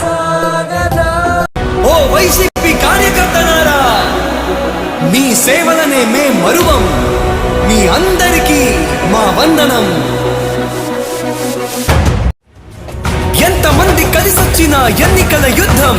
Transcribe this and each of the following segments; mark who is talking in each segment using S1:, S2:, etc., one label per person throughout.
S1: సాగదా.
S2: ఓ YCP కార్యకర్తనారా మీ సేవలనే మే మరువం. మీ అందరికీ మా వందనం. ఎంతమంది కలిసొచ్చిన ఎన్నికల యుద్ధం.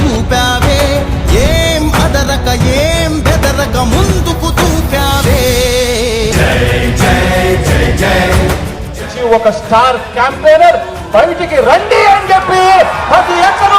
S3: చూపావే? ఏం అదరక ఏం బెదరక ముందుకు చూపావే?
S4: ఒక స్టార్ క్యాంపెయినర్ బయటికి రండి అని చెప్పి ప్రతి ఎక్కడో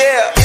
S5: Yeah.